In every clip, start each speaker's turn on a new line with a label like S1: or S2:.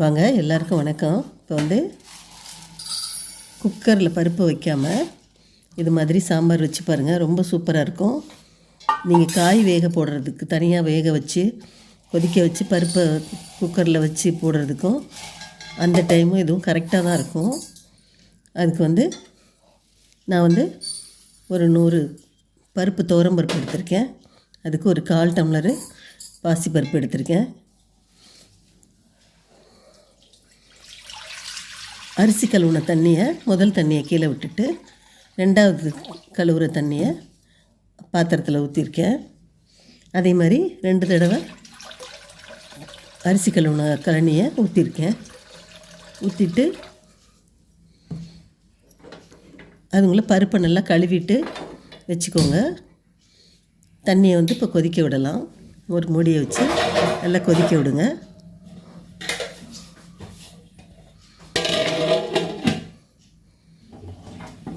S1: வாங்க எல்லாருக்கும் வணக்கம். இப்போ வந்து குக்கரில் பருப்பு வைக்காமல் இது மாதிரி சாம்பார் வச்சு பாருங்கள் ரொம்ப சூப்பராக இருக்கும். நீங்கள் காய் வேக போடுறதுக்கு தனியாக வேக வச்சு கொதிக்க வச்சு பருப்பை குக்கரில் வச்சு போடுறதுக்கும் அந்த டைமும் இதுவும் கரெக்டாக தான் இருக்கும். அதுக்கு வந்து நான் வந்து ஒரு நூறு பருப்பு துவரம் பருப்பு எடுத்திருக்கேன். அதுக்கு ஒரு கால் டம்ளரு பாசி பருப்பு எடுத்திருக்கேன். அரிசி கழுவுன தண்ணியை முதல் தண்ணியை கீழே விட்டுட்டு ரெண்டாவது கழுவுற தண்ணியை பாத்திரத்தில் ஊற்றிருக்கேன் அதே மாதிரி ரெண்டு தடவை அரிசி கழுவுன கழனியை ஊற்றிருக்கேன் ஊற்றிட்டு அதுங்கள பருப்பை நல்லா கழுவிட்டு வச்சுக்கோங்க. தண்ணியை வந்து இப்போ கொதிக்க விடலாம். ஒரு மூடியை வச்சு நல்லா கொதிக்க விடுங்க.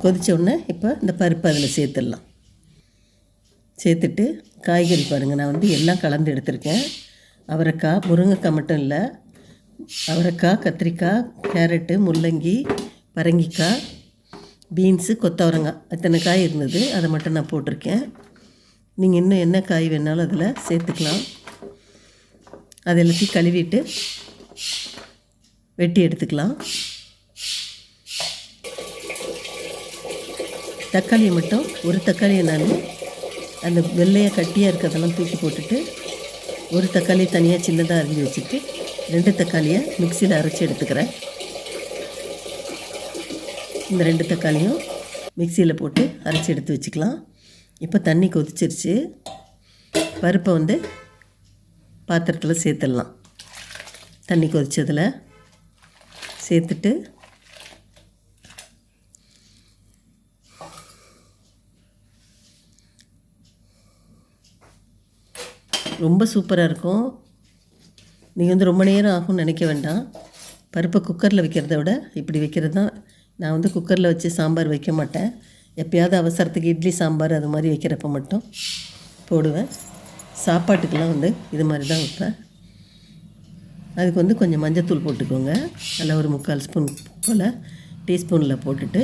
S1: கொதித்த உடனே இப்போ இந்த பருப்பு அதில் சேர்த்துடலாம். சேர்த்துட்டு காய்கறி பாருங்கள் நான் வந்து எல்லாம் கலந்து எடுத்திருக்கேன். அவரைக்காய் முருங்கைக்காய் மட்டும் இல்லை அவரைக்காய் கத்திரிக்காய் கேரட்டு முள்ளங்கி பரங்கிக்காய் பீன்ஸு கொத்தவரங்காய் இத்தனை காய் இருந்தது அதை மட்டும் நான் போட்டிருக்கேன். நீங்கள் இன்னும் என்ன காய் வேணாலும் அதில் சேர்த்துக்கலாம். அது எல்லாத்தையும் கழுவிட்டு வெட்டி எடுத்துக்கலாம். தக்காளியை மட்டும் ஒரு தக்காளியை நான் அந்த வெள்ளையாக கட்டியாக இருக்கிறதெல்லாம் தூக்கி போட்டுட்டு ஒரு தக்காளி தனியாக சின்னதாக அரிஞ்சு வச்சுட்டு ரெண்டு தக்காளியை மிக்சியில் அரைச்சி எடுத்துக்கிறேன். இந்த ரெண்டு தக்காளியும் மிக்சியில் போட்டு அரைச்சி எடுத்து வச்சுக்கலாம். இப்போ தண்ணி கொதிச்சிருச்சு. பருப்பை வந்து பாத்திரத்தில் சேர்த்துடலாம். தண்ணி கொதிச்சதில் சேர்த்துட்டு ரொம்ப சூப்பராக இருக்கும். நீங்கள் வந்து ரொம்ப நேரம் ஆகும்னு நினைக்க வேண்டாம். பருப்பை குக்கரில் வைக்கிறத விட இப்படி வைக்கிறது தான். நான் வந்து குக்கரில் வச்சு சாம்பார் வைக்க மாட்டேன். எப்போயாவது அவசரத்துக்கு இட்லி சாம்பார் அது மாதிரி வைக்கிறப்ப மட்டும் போடுவேன். சாப்பாட்டுக்கெல்லாம் வந்து இது மாதிரி தான் வைப்பேன். அதுக்கு வந்து கொஞ்சம் மஞ்சத்தூள் போட்டுக்கோங்க. நல்லா ஒரு முக்கால் ஸ்பூன் போல் டீஸ்பூனில் போட்டுட்டு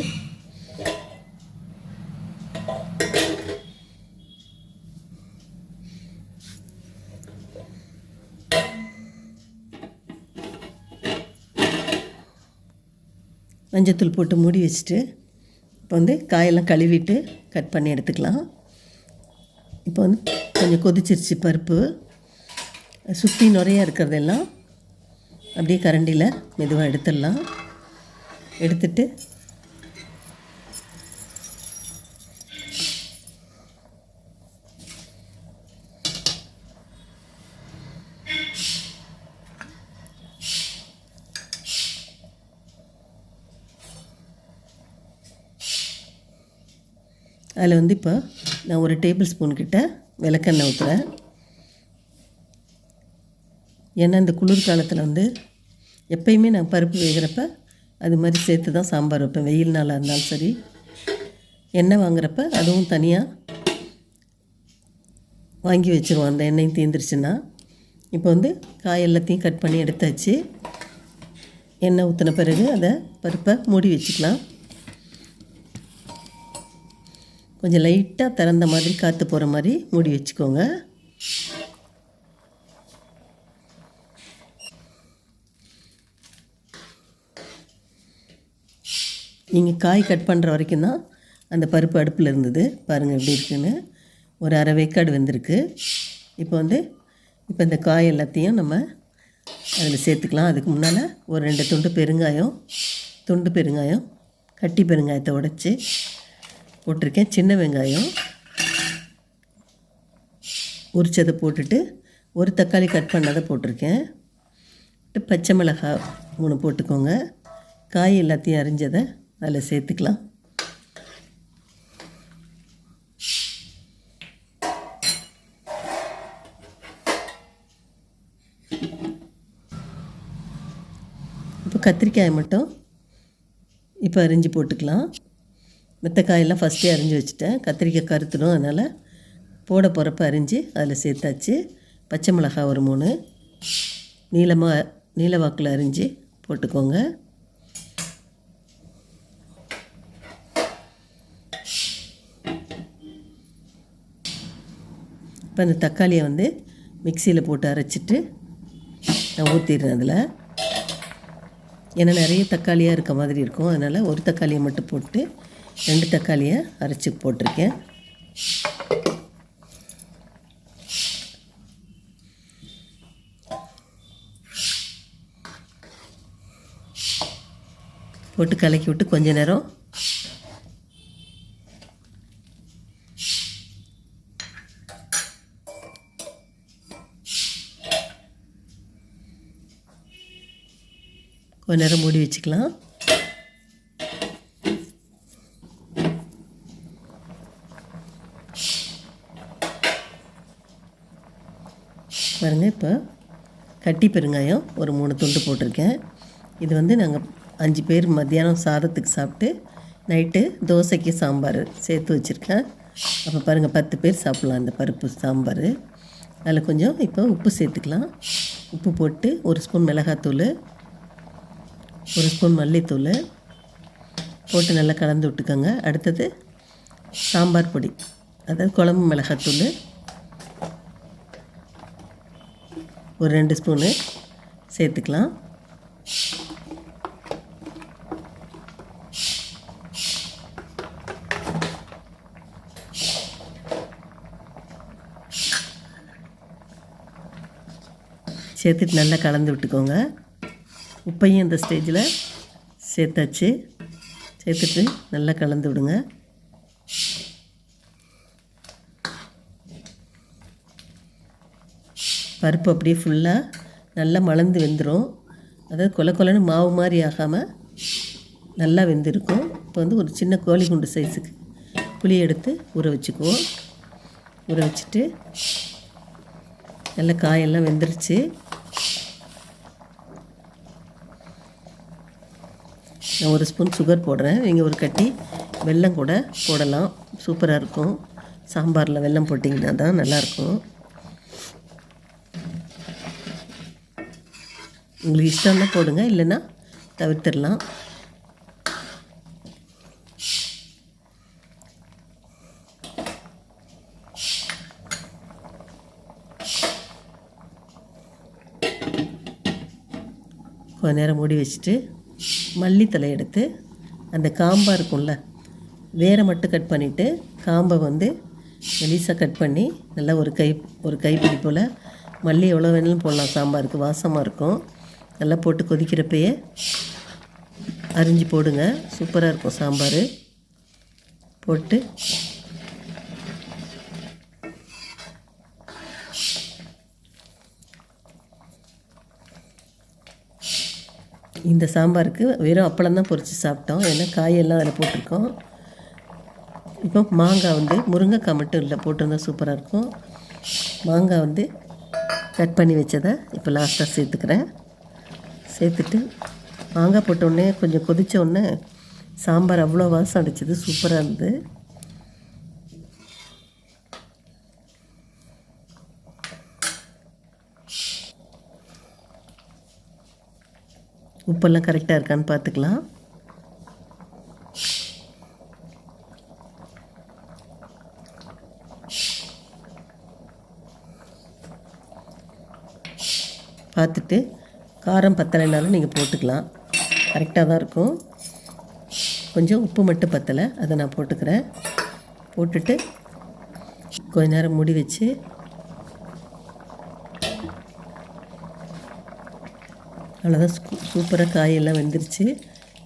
S1: மஞ்சத்தூள் போட்டு மூடி வச்சுட்டு இப்போ வந்து காயெல்லாம் கழுவிட்டு கட் பண்ணி எடுத்துக்கலாம். இப்போ வந்து கொஞ்சம் கொதிச்சிருச்சு பருப்பு. சுற்றி நிறையா இருக்கிறதெல்லாம் அப்படியே கரண்டியில் மெதுவாக எடுத்துடலாம். எடுத்துட்டு அதில் வந்து இப்போ நான் ஒரு டேபிள் ஸ்பூன் கிட்ட விளக்கெண்ணெய் ஊற்றுறேன் ஏன்னா இந்த குளிர் காலத்தில் வந்து எப்பயுமே நான் பருப்பு வேகிறப்ப அது மாதிரி சேர்த்து தான் சாம்பார் வைப்பேன். வெயில் நாளாக இருந்தாலும் சரி. எண்ணெய் வாங்குறப்ப அதுவும் தனியாக வாங்கி வச்சுருவோம். அந்த எண்ணெயும் தீந்துருச்சுன்னா. இப்போ வந்து காய் எல்லாத்தையும் கட் பண்ணி எடுத்தாச்சு. எண்ணெய் ஊற்றின பிறகு அதை பருப்பை மூடி வச்சுக்கலாம். கொஞ்சம் லைட்டாக திறந்த மாதிரி காற்று போகிற மாதிரி மூடி வச்சுக்கோங்க. நீங்கள் காய் கட் பண்ணுற வரைக்கும் தான் அந்த பருப்பு அடுப்பில் இருந்தது. பாருங்கள் எப்படி இருக்குன்னு. ஒரு அரை வேக்காடு வந்திருக்கு. இப்போ வந்து இப்போ இந்த காய் எல்லாத்தையும் நம்ம அதில் சேர்த்துக்கலாம். அதுக்கு முன்னால் ஒரு ரெண்டு துண்டு பெருங்காயம் துண்டு பெருங்காயம் கட்டி பெருங்காயத்தை உடச்சி போட்டிருக்கேன். சின்ன வெங்காயம் உரிச்சதை போட்டுட்டு ஒரு தக்காளி கட் பண்ணதை போட்டிருக்கேன். பச்சை மிளகாய் மூணு போட்டுக்கோங்க. காய் எல்லாத்தையும் அரிஞ்சதை அதில் சேர்த்துக்கலாம். இப்போ கத்திரிக்காயை மட்டும் இப்போ அரிஞ்சு போட்டுக்கலாம். மற்ற காயெல்லாம் ஃபஸ்ட்டே அரிஞ்சு வச்சுட்டேன். கத்திரிக்காய் கருத்துடும் அதனால் போட போகிறப்ப அரிஞ்சு அதில் சேர்த்தாச்சு. பச்சை மிளகாய் ஒரு மூணு. நீளமாக நீல வாக்கில் அரிஞ்சு போட்டுக்கோங்க. இப்போ அந்த தக்காளியை வந்து மிக்சியில் போட்டு அரைச்சிட்டு நான் ஊற்றிடுறேன் அதில். ஏன்னா நிறைய தக்காளியாக இருக்க மாதிரி இருக்கும். அதனால் ஒரு தக்காளியை மட்டும் போட்டு ரெண்டு தக்காளியை அரைச்சி போட்டிருக்கேன். போட்டு கலக்கி விட்டு கொஞ்ச நேரம் கொஞ்ச நேரம் மூடி வச்சுக்கலாம் பாருங்க இப்போ கட்டி பெருங்காயம் ஒரு மூணு துண்டு போட்டிருக்கேன். இது வந்து நாங்கள் அஞ்சு பேர் மத்தியானம் சாதத்துக்கு சாப்பிட்டு நைட்டு தோசைக்கு சாம்பார் சேர்த்து வச்சுருக்கேன். அப்போ பாருங்கள் பத்து பேர் சாப்பிட்லாம் அந்த பருப்பு சாம்பார். அதில் கொஞ்சம் இப்போ உப்பு சேர்த்துக்கலாம். உப்பு போட்டு ஒரு ஸ்பூன் மிளகாத்தூள் ஒரு ஸ்பூன் மல்லித்தூள் போட்டு நல்லா கலந்து விட்டுக்கோங்க. அடுத்தது சாம்பார் பொடி அதாவது குழம்பு மிளகாத்தூள் ஒரு ரெண்டு ஸ்பூனு சேர்த்துக்கலாம். சேர்த்துட்டு நல்லா கலந்து விட்டுக்கோங்க. உப்பையும் இந்த ஸ்டேஜில் சேர்த்தாச்சு. சேர்த்துட்டு நல்லா கலந்து விடுங்க. பருப்பு அப்படியே ஃபுல்லாக நல்லா மலர்ந்து வெந்துடும் அதாவது கொல கொலன்னு மாவு மாதிரி ஆகாமல் நல்லா வெந்திருக்கும். இப்போ வந்து ஒரு சின்ன கோழி குண்டு சைஸுக்கு புளி எடுத்து ஊற வச்சுக்குவோம். ஊற வச்சுட்டு நல்லா காயெல்லாம் வெந்துருச்சு. நான் ஒரு ஸ்பூன் சுகர் போடுறேன். நீங்கள் ஒரு கட்டி வெல்லம் கூட போடலாம். சூப்பராக இருக்கும். சாம்பாரில் வெல்லம் போட்டிங்கன்னா தான் நல்லாயிருக்கும் உங்களுக்கு இஷ்டம்னா போடுங்க இல்லைன்னா தவிர்த்துடலாம். கொஞ்ச நேரம் மூடி வச்சுட்டு மல்லித்தலை எடுத்து அந்த காம்பாக இருக்கும்ல வேரை மட்டும் கட் பண்ணிவிட்டு காம்பை வந்து மெலிசாக கட் பண்ணி நல்லா ஒரு கை ஒரு கைப்பிடி போல் மல்லி எவ்வளோ வேணாலும் போடலாம். சாம்பாருக்கு வாசமாக இருக்கும். நல்லா போட்டு கொதிக்கிறப்பயே அரிஞ்சு போடுங்க. சூப்பராக இருக்கும் சாம்பார். போட்டு இந்த சாம்பாருக்கு வெறும் அப்பளம் தான் பொரித்து சாப்பிட்டோம். ஏன்னா காயெல்லாம் அதில் போட்டிருக்கோம். இப்போ மாங்காய் வந்து முருங்கைக்காய் மட்டும் இல்லை போட்டிருந்தா சூப்பராக இருக்கும். மாங்காய் வந்து கட் பண்ணி வச்சதை இப்போ லாஸ்ட்டாக சேர்த்துக்கிறேன். சேர்த்துட்டு மாங்காய் போட்டோடனே கொஞ்சம் கொதித்தோடனே சாம்பார் அவ்வளோ வாசம் அடிச்சது. சூப்பராக இருந்தது. உப்பெல்லாம் கரெக்டாக இருக்கான்னு பார்த்துக்கலாம். பார்த்துட்டு காரம் பத்தலைனாலும் நீங்கள் போட்டுக்கலாம். கரெக்டாக தான் இருக்கும். கொஞ்சம் உப்பு மட்டும் பத்தலை. அதை நான் போட்டுக்கிறேன். போட்டுட்டு கொஞ்ச நேரம் மூடி வச்சு அவ்வளோதான் சூப்பராக காயெல்லாம் வெந்துருச்சு.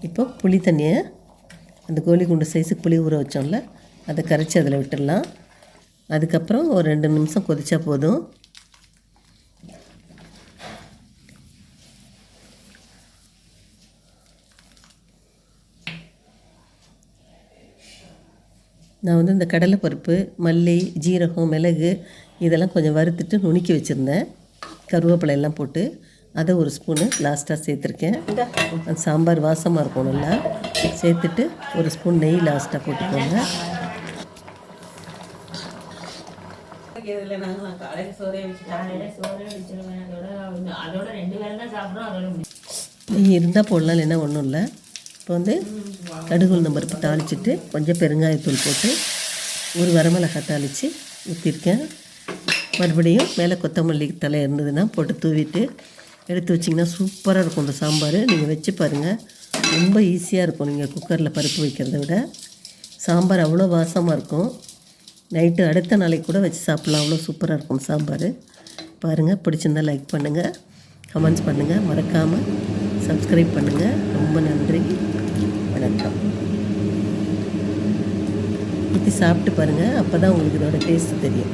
S1: இப்போ புளி தண்ணியை அந்த கோழி குண்டு சைஸுக்கு புளி ஊற வச்சோம்ல அதை கரைச்சி அதில் விட்டுடலாம். அதுக்கப்புறம் ஒரு ரெண்டு நிமிஷம் கொதிச்சா போதும். நான் வந்து இந்த கடலைப்பருப்பு மல்லி ஜீரகம் மிளகு இதெல்லாம் கொஞ்சம் வறுத்துட்டு நுணுக்கி வச்சுருந்தேன். கருவேப்பிலை எல்லாம் போட்டு அதை ஒரு ஸ்பூனு லாஸ்ட்டாக சேர்த்துருக்கேன். அந்த சாம்பார் வாசமாக இருக்கும் நல்லா. சேர்த்துட்டு ஒரு ஸ்பூன் நெய் லாஸ்ட்டாக போட்டுக்கோங்க. நெய் இருந்தால் போடலாம் இல்லைன்னா ஒன்றும் இல்லை. இப்போ வந்து கடுகு உளுந்தம் பருப்பு தாளிச்சிட்டு கொஞ்சம் பெருங்காயத்தூள் போட்டு ஒரு வரமிளகாய் தாளித்து ஊற்றிருக்கேன் மறுபடியும் மேலே கொத்தமல்லி தலை இருந்ததுன்னா போட்டு தூவிட்டு எடுத்து வச்சிங்கன்னா சூப்பராக இருக்கும் இந்த சாம்பார். நீங்கள் வச்சு பாருங்கள் ரொம்ப ஈஸியாக இருக்கும் நீங்கள் குக்கரில் பருப்பு வைக்கிறத விட. சாம்பார் அவ்வளோ வாசமாக இருக்கும். நைட்டு அடுத்த நாளைக்கு கூட வச்சு சாப்பிட்லாம். அவ்வளோ சூப்பராக இருக்கும் சாம்பார். பாருங்கள் பிடிச்சிருந்தா லைக் பண்ணுங்கள் கமெண்ட்ஸ் பண்ணுங்கள் மறக்காமல் சப்ஸ்கிரைப் பண்ணுங்கள் ரொம்ப நன்றி. அர்த்தம் ஊற்றி சாப்பிட்டு பாருங்கள் அப்போ தான் உங்களுக்கு இதோட டேஸ்ட் தெரியும்.